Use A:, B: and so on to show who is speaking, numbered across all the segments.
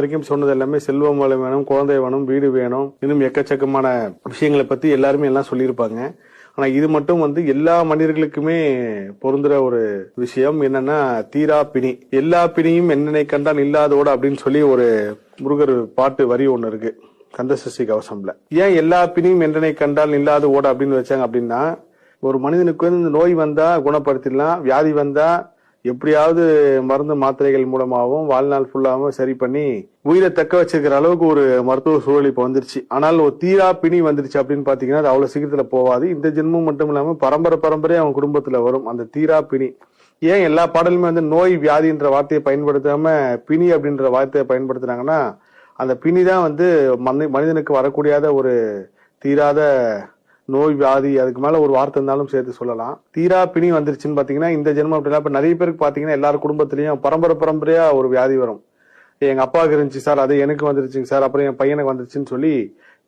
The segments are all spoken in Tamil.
A: வரைக்கும் சொன்னது எல்லாமே செல்வம் வளம் வேணும் குழந்தை வேணும் வீடு வேணும். இன்னும் எக்கச்சக்கமான விஷயங்களை பத்தி எல்லாருமே எல்லாம் சொல்லியிருப்பாங்க. ஆனா இது மட்டும் வந்து எல்லா மனிதர்களுக்குமே பொருந்துற ஒரு விஷயம் என்னன்னா தீரா பிணி. எல்லா பிணியும் என்னனை கண்டால் இல்லாதோட அப்படின்னு சொல்லி ஒரு முருகர் பாட்டு வரி ஒன்று இருக்கு கந்தசஷ்டி கவசம்ல. ஏன் எல்லா பிணியும் என்றனை கண்டால் இல்லாத ஓட அப்படின்னு வச்சாங்க அப்படின்னா ஒரு மனிதனுக்கு வந்து இந்த நோய் வந்தா குணப்படுத்திடலாம் வியாதி வந்தா எப்படியாவது மருந்து மாத்திரைகள் மூலமாகவும் வாழ்நாள் ஃபுல்லாகவும் சரி பண்ணி உயிரை தக்க வச்சிருக்கிற அளவுக்கு ஒரு மருத்துவ சூழல் இப்போ வந்துருச்சு. ஆனால் ஒரு தீரா பிணி வந்துருச்சு அப்படின்னு பார்த்தீங்கன்னா அது அவ்வளோ சீக்கிரத்தில் போகாது. இந்த ஜென்மம் மட்டும் இல்லாமல் பரம்பரை பரம்பரையாக அவன் குடும்பத்தில் வரும் அந்த தீரா பிணி. ஏன் எல்லா பாடலுமே வந்து நோய் வியாதின்ற வார்த்தையை பயன்படுத்தாம பிணி அப்படின்ற வார்த்தையை பயன்படுத்துனாங்கன்னா அந்த பிணி தான் வந்து மனிதனுக்கு வரக்கூடியாத ஒரு தீராத நோய் வியாதி அதுக்கு மேல ஒரு வார்த்தை இருந்தாலும் சேர்த்து சொல்லலாம். தீரா பிணி வந்துருச்சுன்னு பாத்தீங்கன்னா இந்த ஜென்மம் அப்படின்னா இப்ப நிறைய பேருக்கு பாத்தீங்கன்னா எல்லார் குடும்பத்திலயும் பரம்பரை பரம்பரையா ஒரு வியாதி வரும். எங்க அப்பாவுக்கு இருந்துச்சு சார் அது எனக்கு வந்துருச்சுங்க சார் அப்புறம் என் பையனுக்கு வந்துருச்சுன்னு சொல்லி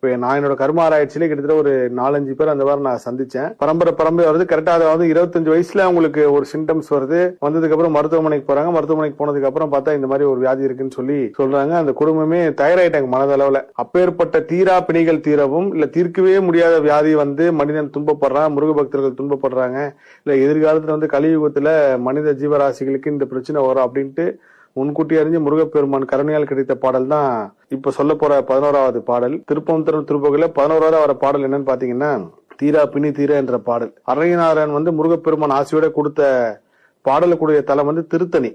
A: இப்ப நான் என்னோட கருமாராய்ச்சியில கிட்டத்தட்ட ஒரு நாலஞ்சு பேர் அந்த வாரம் நான் சந்திச்சேன். பரம்பரை பரம்பரை வருது கரெக்டா அதாவது இருபத்தஞ்சு வயசுல அவங்களுக்கு ஒரு சிம்டம்ஸ் வருது. வந்ததுக்கு அப்புறம் மருத்துவமனைக்கு போறாங்க. மருத்துவமனைக்கு போனதுக்கு அப்புறம் பார்த்தா இந்த மாதிரி ஒரு வியாதி இருக்குன்னு சொல்லி சொல்றாங்க. அந்த குடும்பமே தயாராயிட்டாங்க மனதளவுல. அப்பேற்பட்ட தீரா பிணிகள் தீரவும் இல்ல தீர்க்கவே முடியாத வியாதி வந்து மனிதன் துன்பப்படுறான் முருக பக்தர்கள் துன்பப்படுறாங்க. இல்ல எதிர்காலத்துல வந்து கலியுகத்துல மனித ஜீவராசிகளுக்கு இந்த பிரச்சனை வரும் அப்படின்ட்டு முன்கூட்டி அறிஞ்சு முருகப்பெருமான் கருணையால் கிடைத்த பாடல் தான் இப்ப சொல்ல போற பதினோராவது பாடல் திருப்பம் திரும்ப திருப்பகுல பதினோராவது வர பாடல் என்னன்னு பாத்தீங்கன்னா தீரா பிணி தீரா என்ற பாடல். அரையனாரன் வந்து முருகப்பெருமான் ஆசையோட கொடுத்த பாடலுக்குடைய தலம் வந்து திருத்தணி.